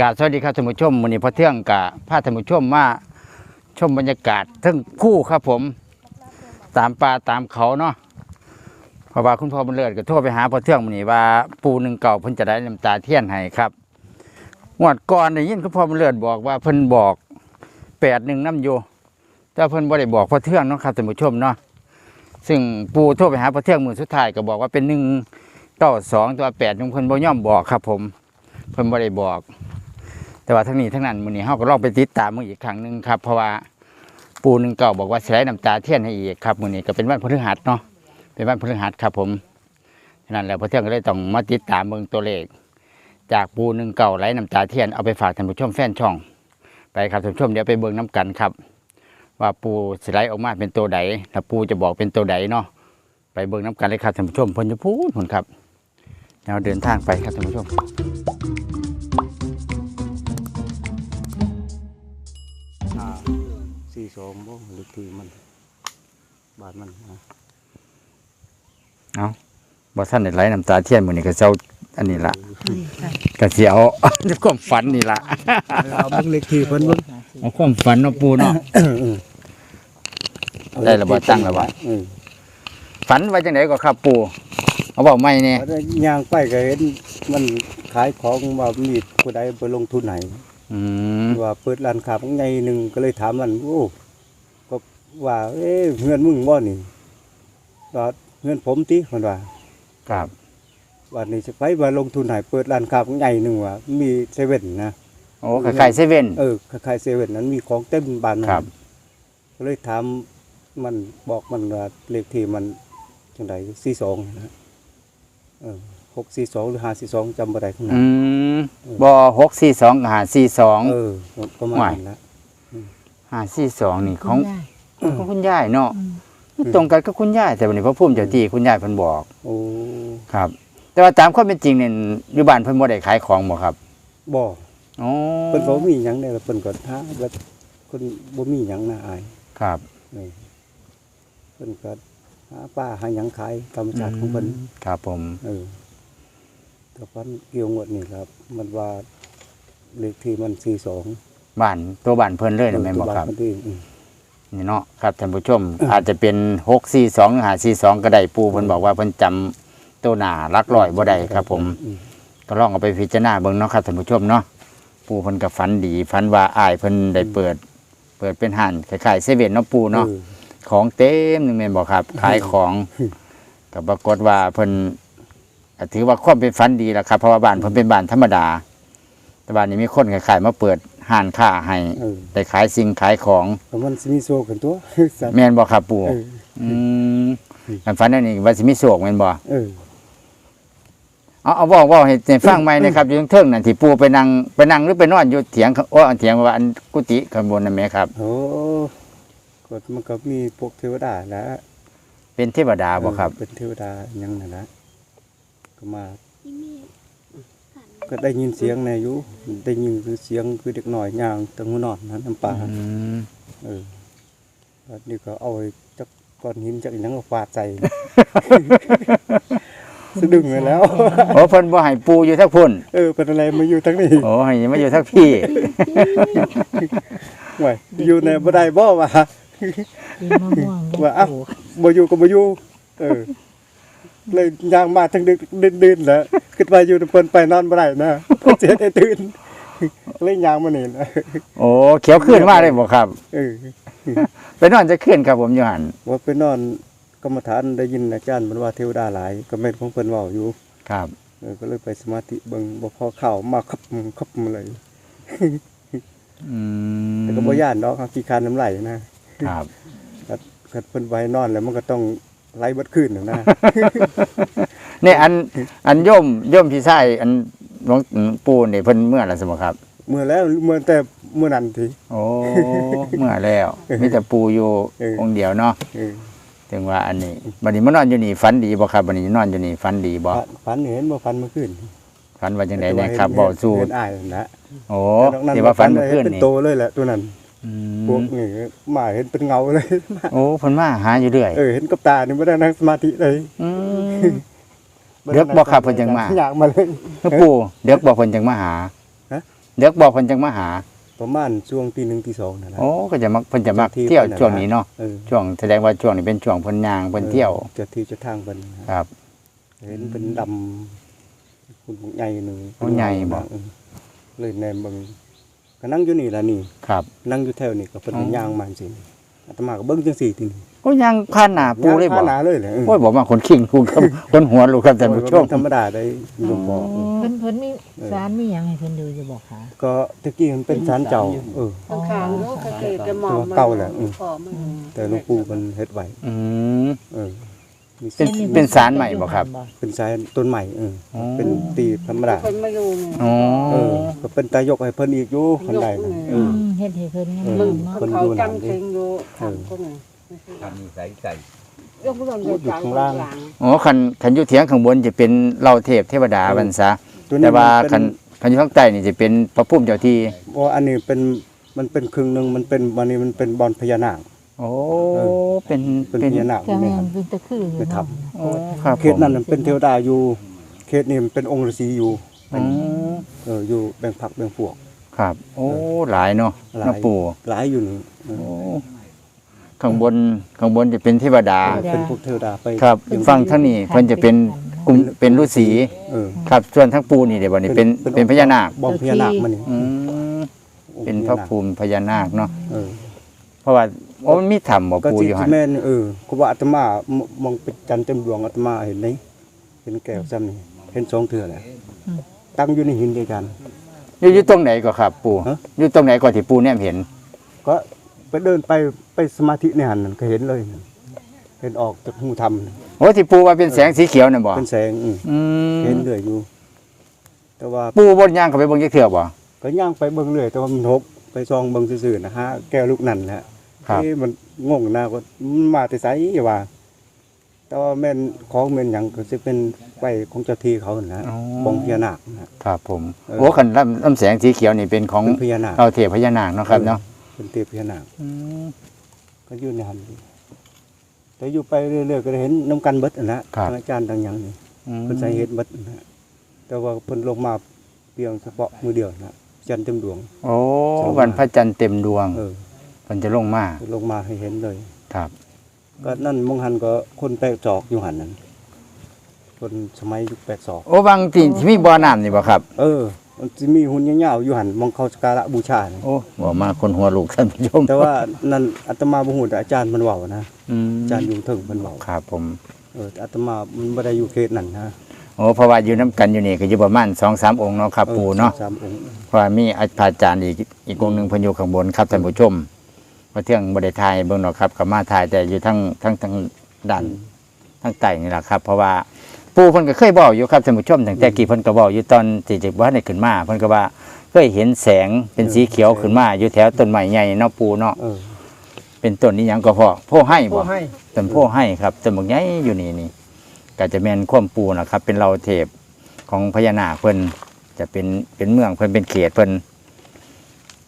กาสวัสดีครับท่านผู้ชมวันนี้พอเที่ยงกะพาท่านผู้ชมมาชมบรรยากาศทั้งคู่ครับผม ตามป่าตามเขาเนาะเพราะว่าคุณพ่อบุญเลิศก็โทรไปหาพอเที่ยงวันนี้ว่าปูหนึ่งเก่าเพิ่นจะได้น้ำตาเทียนให้ครับงวดก่อนได้ยินคุณพ่อบุญเลิศบอกว่าเพิ่นบอกแปดหนึ่งน้ำโยแต่เพิ่นบ่ได้บอกพอเที่ยงเนาะครับท่านผู้ชมเนาะซึ่งปูโทรไปหาพอเที่ยงมือสุดท้ายก็บอกว่าเป็นหนึ่งเก้าสองตัวแปดหนึ่งเพิ่นบ่ยอมบอกครับผมเพิ่นบ่ได้บอก แต่ว่าทั้งนี้ทั้งนั้นมื้อนี้เฮาก็ลองไปติดตามมืออีกครั้งหนึงครับเพราะว่าปูหนึ่งเก่าบอกว่าสิได้น้ำตาเทียนให้อีกครับมื้อนี้ก็เป็นวันพฤหัสเนาะเป็นวันพฤหัสครับผมฉะนั้นแล้วพระเที่ยงก็เลยต้องมาติดตามเบิ่งตัวเลข จากปูหนึ่งเก่าไหลน้ำตาเทียนเอาไปฝากท่านผู้ชมแฟนช่อง ไปครับท่านผู้ชมเดี๋ยวไปเบิ่งน้กันครับ ว่าปูสิไหลออกมาเป็นตัวใดแล้วปูจะบอกเป็นตัวใดเนาะไปเบิ่งน้กันเลยครับท่านผู้ชมพ่นจะพูดผลครับเราเดินทางไปครับท่านผู้ชม ห้าสี่สองบ่หรือที่มันบาทมันนะบ่ท่านได้ไหลน้ำตาเทียนมื้อนี้ก็เจ้าอันนี้ละก็สิเอา ความฝันนี่ละเอาเบิ่งเลขที่เพิ่นเบิ่งเอาความฝันเนาะปูเนาะได้ระเบิดตั้งระเบิดอืมฝันไว้จังไดก็ครับปูเอาบอกไม่เนี่ยแล้วย่างไปก็เห็นมันขายของว่ามีผู้ใดไปลงทุนไหน อืมว่าเปิดร้านค้าของใหญ่หนึงก็เลยถามมันโอ้ก็ว่าเอ๊ะเงินมึงบ่นี่ก็เงินผมติเพิ่นว่าครับวันนี้จะไปมาลงทุนไหนเปิดร้านค้าของใหญ่หนึงว่ามีเซเว่นนะโอ้คล้ายๆเซเว่นเออคล้ายๆเซเว่นนั้นมีของเต็มบ้านนั้นครับ ก็เลยถามมันบอกมันว่าเลขที่มันจังไดสี่สองนะเออ หกสี่สองหรือห้าสี่สองจำบ่ได้ข้างหน้าอืมบ่หกสี่สองหาสี่สอง เออประมาณว่ายนั้นละหาสี่สองนี่ของได้ของคุณยายเนาะตรงกันกับคุณยายแต่วันนี้พระพุ่มเจ้าที่คุณยายเพิ่นบอกโอ้ครับ แต่ว่าตามความเป็นจริงเนี่ยอยู่บ้านเพิ่นบ่ได้ขายของบ่ครับบ่อ๋อเพิ่นบ่มีหยังได้ละเพิ่นก็หาแบบคนบ่มีหยังน่าอายครับเออเพิ่นก็หาป้าหาหยังขายธรรมชาติของเพิ่นครับผมเออ แต่พันเกี่ยวงวดนี่ครับ มันว่าเลขที่มันสี่สองบ้านตัวบ้านเพิ่นเลยนะแม่นบ่ครับมันเองอืมนี่เนาะครับท่านผู้ชม อาจจะเป็นหกสี่สองหาสี่สองก็ได้ปูเพิ่นบอกว่าเพิ่นจำตัวหน้าหลักร้อยบ่ได้ครับ ผมอืมก็ลองเอาไปพิจารณาเบิ่งเนาะครับท่านผู้ชมเนาะปูเพิ่นก็ฝันดีฝันว่าอ้ายเพิ่นได้เปิด เปิดเป็นห้านคล้ายๆเซเว่นเนาะปูเนาะ ออ ของเต็มนึงแม่นบ่ครับ ขายของก็ปรากฏว่าเพิ่นก็ ถือว่าความเป็นฝันดีแล้วครับเพราะว่าบ้านเพิ่นเป็นบ้านธรรมดา แต่บ้านนี้มีคนขายๆมาเปิดห้านค้าให้เออ ได้ขายสิ่งขายของแต่มันสิมีโซกันตัว สัตว์ แม่นบ่ครับปู่เออ อืมอันฝันอันนี้ว่าสิมีโศกแม่นบ่เออเอาเอาบอกบอกให้ให้ฟังใหม่นะครับอยู่เทิงนั่นที่ปู่ไปนั่งไปนั่งหรือไปนอนอยู่เถียงโอ้อันเถียงว่าอันกุฏิข้างบนนั่นแหมครับ โอ้กดมันก็มีพวกเทวดาแหล้วเป็นเทวดาบ่ครับ เป็นเทวดาหยังนั่นแหละ ก็มา ก็ได้ยินเสียงในอยู่ได้ยินคือเสียงคือเด็กหน่อยย่างตะงูนอนนะน้ำป่าอืมเออแล้วนี่ก็เอาไอ้จักก้อนหินจักอิหยังก็ฟาดใส่ สะดึงไปแล้ว โอ้เพิ่นบ่ให้ปู่อยู่ทักพุ่นเออเป็นอะไรมาอยู่ทั้งนี้โอ้ให้มาอยู่ทักพี่ไว้อยู่ในบ่ได้บ่ว่ากินมะม่วงว่าเอ้าบ่อยู่ก็บ่อยู่เออ เลยย่างมาทั้งดึกดื่นๆแล้วคิดว่าอยู่เพิ่นไปนอนบ่ได้นะเพิ่นเสียได้ตื่นเลยย่างมานี่นะโอ้เขียวขึ้นมาเลยบ่ครับเออไปนอนจะขึ้นครับผมอยู่หั่นว่าไปนอนกรรมฐานได้ยินอาจารย์มันว่าเทวดาหลายก็แม่นของเพิ่นเว้าอยู่ครับเออก็เลยไปสมาธิเบิ่งบ่พอเข้ามาคับคับมาเลยอืมแต่ก็บ่ย่านดอกครับขี้คร้านน้ำไหลนะครับคันเพิ่นไว้นอนแล้วมันก็ต้อง ไหลเบิดคืนน่ะนะนี่อันอันโย่มโย่มพี่ชายอันหลวงปู่นี่เพิ่นเมื่อไรสมครับ เมื่อแล้วเมื่อแต่เมื่อนั้นที โอ้เมื่อแล้วมีแต่ปู่อยู่เออ องค์เดียวเนาะเออถึงว่าอันนี้บัดนี้มานอนอยู่นี่ฝันดีบ่ครับบัดนี้นอนอยู่นี่ฝันดีบ่ฝันฝันเห็นบ่ฝันเมื่อคืนฝันว่าจังได๋นะครับบ่สู้เห็นอ้ายนั่นนะโอ้แต่นอกนั้นที่ว่าฝันเมื่อคืนเป็นนี่โตเลยแหละตัวนั้นอื พวกมนี่มาเห็นเป็นเงาเลยโอ้เพิ่นมาหาอยู่เรื่อยเออเห็นกับตานี่บ่ได้นั่งสมาธิเลยอืมเดี๋ยวบอกครับเพิ่นจังมาอยากมาเลยแล้วปู่เดี๋ยวบอกเพิ่นจังมาหาฮะเด็กบอกเพิ่นจังมาหาประมาณช่วงตีหนึ่งตีสองนั่นแหละโอ้ก็จะมาเพิ่นจะมาที่เที่ยวเพิ่นน่ะช่วงนี้เนาะเออช่วงแสดงว่าช่วงนี้เป็นช่วงเพิ่นย่างเพิ่นเที่ยวเจะที่เจะทางเป็นครับ เห็นเป็นดำคุณใหญ่หนึ่งคุณใหญ่บ่เออเลยแนมเบิ่ง ก็นั่งอยู่นี่ล่ะนี่ครับ นั่งอยู่แถวนี่ก็เพิ่นอ๋อย่างมาสิอาตมาก็เบิ่งจังซี่ทีนี้โอ้ย่างผ่านหน้าปูเลยบ่ย่างผ่านหน้าเลยแหละเออโอ้ยบอกว่าคนขิงลูกครับ คนหัวลูกครับท่านผู้ชม ธรรมดาได้ลงบอกเพิ่นเพิ่นมีสารมีหยังให้เพิ่นดูจะบอกค่ะ ก็ตะกี้มันเป็นศาลเจ้าเออ ข้างข้างๆลูกก็คือจะหมอมเก่าแหละอืม พอมันแต่หลวงปู่มันเฮ็ดไว้อืมเออ มีเป็นเป็นศาลใหม่บ่ครับ เป็นสายต้นใหม่เอออ๋อเป็นตีธรรมดาเป็นมาอยู่ไง อ๋อเออก็เป็นตายกให้เพิ่นอีกอยู่คันใดนะเออือ มเฮ็ดให้เพิ่นงาเออมึงมๆเนาะเพิ่นเขาอยู่หลังจำเชิงอยู่ทางพวกนี้ทำนิสัยใจยกเรื่องอยู่เดียวข้างล่าง อ๋อคันคันอยู่เถียงข้างบนจะเป็นเหล่าเทพเทวดาบันซะตัวนี้แต่ว่ามันเป็คันคันอยู่ข้างใต้นี่จะเป็นพระพุ่มเจ้าที่บ่อันนี้เป็นมันเป็นครึ่งหนึงมันเป็นวันนี้มันเป็นบอลพญานาค โอ้เอ เป็นเป็นเป็นพญานาคอก็ยู่ในแม่หันนเป็นตะคืออยู่ไปเนาะทโอ้ครับเขตนั้นน่ะเป็นเทวดาอยู่เขตนี้มันเป็นองค์ฤาษีอยู่อืมเอออยู่แบ่งผักแบ่งพวก ครับ โอ้หลายเนาะหลาย น้าปู่หลายอยู่นี่เออโอ้ข้างบนข้างบนจะเป็นเทวดาเป็นพวกเทวดาไปครับฟังทั้งนี้เพิ่นจะเป็นกลุ่มเป็นฤาษีเออ ครับส่วนทั้งปูนี่เดี๋ยววันนี้เป็นเป็นพญานาคบอมพญานาคมันนี่อืมองค์เป็นพระภูมิพญานาคเนาะเออเพ ราะว่าโอ้มันมีถ้ำบ่ก็ปูที่อยู่หั่นที่แม่นเออก็ว่าอาตมามองเป็นจันทร์เต็มดวงอาตมาเห็นไหมเห็นแก้วซ้ำนี่เห็นสองเถื่อแหละตั้งอยู่ในหินเดียวกัน อยู่อยู่ตรงไหนก็ครับ ปูฮะ อยู่ตรงไหนก็ที่ปูเนี่ยเห็น ก็ไปเดินไปไปสมาธิในหันนั่นก็เห็นเลยเห็นออกจากหูธรรมโอ้ที่ปูว่าเป็นแสงสีเขียวน่ะบ่เป็นแสงอืมอืมเห็นเรื่อยอยู่ แต่ว่าปูบนย่างเข้าไปเบิ่งจักเทื่อบ่ก็ย่างไปเบิ่งเรื่อยแต่ว่ามันหกไปซองเบิ่งซื่อๆนะฮะแก้วลูกนั่นแหละ ครับเอ๊ะมันงงนะว่ามันมาแต่ไสว่า แต่ว่าแม่นของแม่นหยังก็สิเป็นไฟของเจ้าที่เขานั่นนะของพญานาคนะ ครับผมเออ โอ้คันลำลำแสงสีเขียวนี่เป็นของเป็นพญานาคเราเทพพญานาคเนาะครับเนาะเป็นเทพพญานาค ก็อยู่ในหันแต่อยู่ไปเรื่อยๆก็ได้เห็นน้ำกันเบิดนั่นนะครับทางอาจารย์ทางหยังนี่อืมเพิ่นใส่เฮ็ดเบิดนั่นนะแต่ว่าเพิ่นลงมาเพียงเฉพาะมือเดียวนะจันทร์เต็มดวง โอ้วันพระจันทร์เต็มดวง เออเพิ่นจะลงมาลงมาให้เห็นเลย ครับก็นั่นมองหันก็คนแปลกจอกอยู่หันนั้นคนสมัยยุคแปลกศอกโอ้บางที่ที่มีบ่อน้ำนี่บ่ครับ เออมันจะมีหุ่นยาวๆอยู่หันมองเขาสกการะบูชานะโอ้บ่มาคนหัวลูกท่านผู้ชมแต่ว่านั่นอาตมาบ่ฮู้แต่อาจารย์มันเว้านะอืมอาจารย์อยู่เทิงเพิ่นเว้าครับผมเออแต่อาตมามันบ่ได้อยู่เขตนั้นนะโอ้เพราะว่าอยู่น้ำกันอยู่นี่ก็อยู่ประมาณ2-3องค์เนาะครับออปู่เนาะสามองค์เพราะว่ามีอาจารย์อีกอีกองค์หนึงเพิ่นอยู่ข้างบนครับท่านผู้ชมเพราะเที่ยงบ่ได้ถ่ายเบิ่งเนาะครับก็มาถ่ายแต่อยู่ทั้งทั้งทั้งด้านทั้งใต้นี่แหละครับ เพราะว่าปู่เพิ่นก็เคยบอกอยู่ครับท่านผู้ชมตั้งแต่กี้เพิ่นก็บอกอยู่ตอนที่จะบ่ได้ขึ้นมาเพิ่นก็ว่าเคยเห็นแสงเป็นสีเขียวขึ้นมา อยู่แถวต้นไม้ใหญ่เนาะปู่เนาะเออเป็นต้นนี้หยังก็พอโพให้ผู้บ่ให้ต้นโพให้ครับต้นบักใหญ่อยู่นี่นี่ก็จะแม่นความปูนะครับ เป็นเราเทพของพญานาคเพิ่นจะเป็นเป็นเมืองเพิ่นเป็นเขตเพิ่น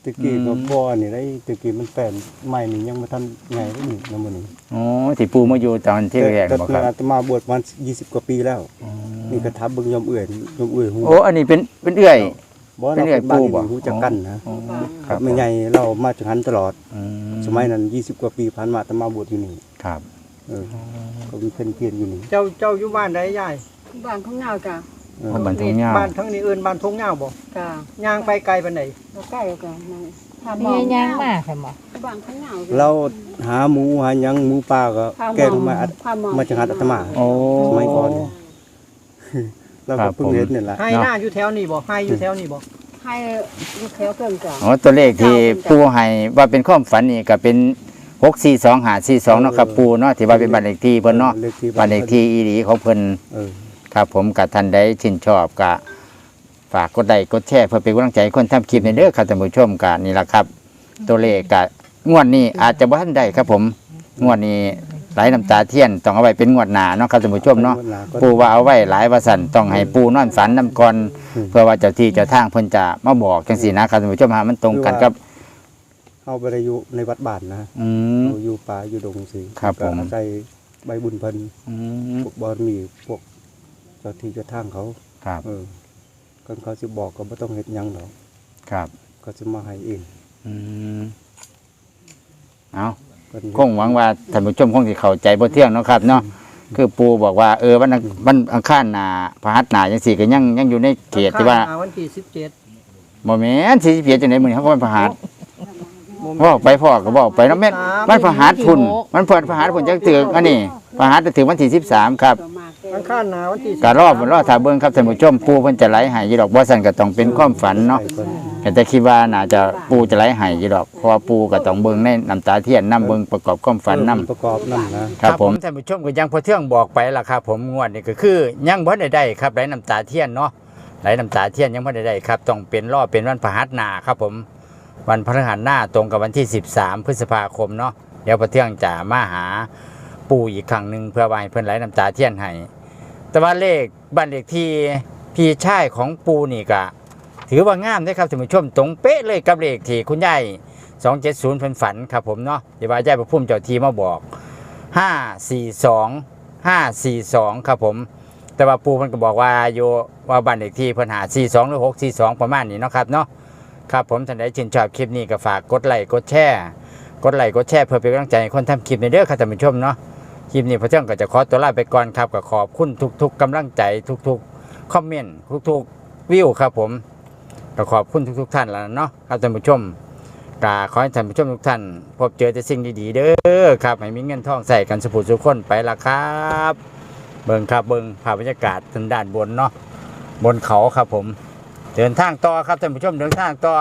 ตะกี้อืมก็บ่นี่ได้ตะกี้มันแปลนใหม่นี่ยังบ่ทันไงได้นี่นำมื้อนี้อ๋อที่ปูมาอยู่ตอนที่แรกแต่บ่คแต่รับอาตมาบวชมา20 กว่าปีแล้ว นี่ก็ทับเบิ่งยอมเอื้อยยอมเอื้อยฮู้โอ้อันนี้เป็นเป็นเอื้อยบ่เป็นเราเอื้อยเป็นบ้านปู่บ่นี่รู้จักกันนะอ๋อครับไม่ใหญ่เรามาจากหันตลอดอืมสมัยนั้น 20 กว่าปีผ่านมาอาตมาบวชอยู่นี่ครับเออก็มีเพิ่นเพียนอยู่นี่เจ้าเจ้าอยู่บ้านใดยายบ้านข้างเงาจ้ะ เออเพราะบันทงยาวบ้านทั้งนี้เอิ้นบ้านทงเหงาบ่จ้ะย่างไปไกลปานใดแล้วใกล้กันนั่นถ้ามีย่างมาค่ะหมอบ้านข้างเงาเราหาหมูหาหยังหมูปลาก็แกงมาอัดมาจากหาดอาตมาโอ้ สมัยก่อนเราครัก็บเพิ่งผม เห็นนี่แหละให้หน้าอยู่แถวนี้บ่ให้อยู่แถวนี้บ่ให้ลูกแถวเกินจ้ะ อ๋อตัวเลขที่ปูให้ว่าเป็นความฝันนี่ก็เป็น642 542เนาะครับปูเนาะที่ว่าเป็นบ้านเลขที่เพิ่นเนาะเลขที่บ้านเลขที่อีหลีของเพิ่นเออ ครับผมกับท่านใดชื่นชอบก็ฝากกดไลค์กดแชร์เพื่อเป็นกำลังใจให้คนทำคลิปในเด้อครับท่านผู้ชมกันนี่แหละครับ ตัวเลขกับงวดนี้อาจจะบ่ทันได้ครับผมงวดนี้หลายน้ำตาเทียนต้องเอาไว้เป็นงวดหน้าเนาะครับท่านผู้ชมเนาะปูว่าเอาไว้หลายว่าสันต้องให้ปูนอนฝันนำก่อนเพื่อว่าเจ้าที่เจ้าทางเพิ่นจะมาบอกจังซี่นะครับท่านผู้ชมฮะมันตรงกันกับเอาไปได้อยู่ในวัดบ้านนะอืมเอาอยู่ป่าอยู่ดงสิครับผมก็อาศัยใบบุญเพิ่นอืมพวกบารมีพวก เจ้าที่เจ้าทางเขาครับเออกันเขาสิบอกก็บ่ต้องเฮ็ดหยังดอกครับก็จะมาให้เองอืมเอาเพิ่นคงหวังว่าท่านผู้ชมคงสิเข้าใจบ่เที่ยงเนาะครับเนาะคือปูบอกว่าเออวันอังวันอังคารหน้าพฤหัสหน้าจังซี่ก็ยังยังอยู่ในเขตที่ว่าข้งหน้วันที่17บ่แม่นสิเพียจังได๋มื้อนี้เขาก็วันพฤหัสเว้าไปพ่อก็เว้าไปเนาะแม่นมันพฤหัสพุ่น มันเพิ่นพฤหัสพุ่นจักตึกอันนี้พฤหัสจะถึงวันที่13ครับตัวมากเด้ อังคารหน้าวันที่ก็รอบรอถ้าเบิ่งครับท่านผู้ชมปูเพิ่นจะไหลให้อยู่ดอกบ่ซั่นก็ต้องเป็นความฝันเนาะให้เพิ่นก็แต่คิดว่าน่าจะปูจะไหลให้อยู่ดอกเพราะว่าปูก็ต้องเบิ่งในน้ำตาเทียนนํเบิ่งประกอบความฝันนํประกอบนำนะครับผมท่านผู้ชมก็ยังพอเที่ยงบอกไปล่ะครับผมงวดนี่ก็คือยังบ่ได้ได้ครับไหลน้ำตาเทียนเนาะไหลน้ำตาเทียนยังบ่ได้ได้ครับต้องเป็นรอบเป็นวันพฤหัสหน้าครับผม วันพฤหัสหน้าตรงกับวันที่ 13 พฤษภาคมเนาะเดี๋ยวพอเที่ยงจะมาหาปู่อีกครั้งหนึ่งเพื่อว่าให้เพิ่นไหลน้ำตาเทียนให้ แต่ว่าเลขบ้านเลขที่พี่ชายของปูนี่ก็ถือว่างามเด้ครับท่านผู้ชมตรงเป๊ะเลยกับเลขที่คุณยาย270เพิ่นฝันครับผมเนาะเดี๋ยวว่ายายพระพุ่มเจ้าทีมาบอกห้าสี่สองห้าสี่สองครับผม แต่ว่าปูเพิ่นก็บอกว่าโยว่าบ้านเลขที่เพิ่นหาสี่สองหรือหกสี่สองประมาณนี้เนาะครับเนาะครับผมท่านใดชื่นชอบคลิปนี้ก็ฝากกดไลค์กดแชร์กดไลค์กดแชร์เพื่อเป็นกำลังใจให้คนทำคลิปในเด้อครับท่านผู้ชมเนาะ คลิปนี้พระเจ้าก็จะขอตัวลาไปก่อนครับก็ขอบคุณทุก ๆกำลังใจทุกๆคอมเมนต์ทุกๆวิวครับผมก็ขอบคุณทุก ๆ ท่านแล้วเนาะครับท่านผู้ชมกาขอให้ท่านผู้ชมทุกท่าน พบเจอแต่สิ่งดีๆเด้อครับให้มีเงินทองใส่กันสุขสุขคนไปละครับ เบิ่งครับเบิ่งภาพบรรยากาศทางด้านบนเนาะบนเขาครับผม เดินทางต่อครับท่านผู้ชมเดินทางต่อ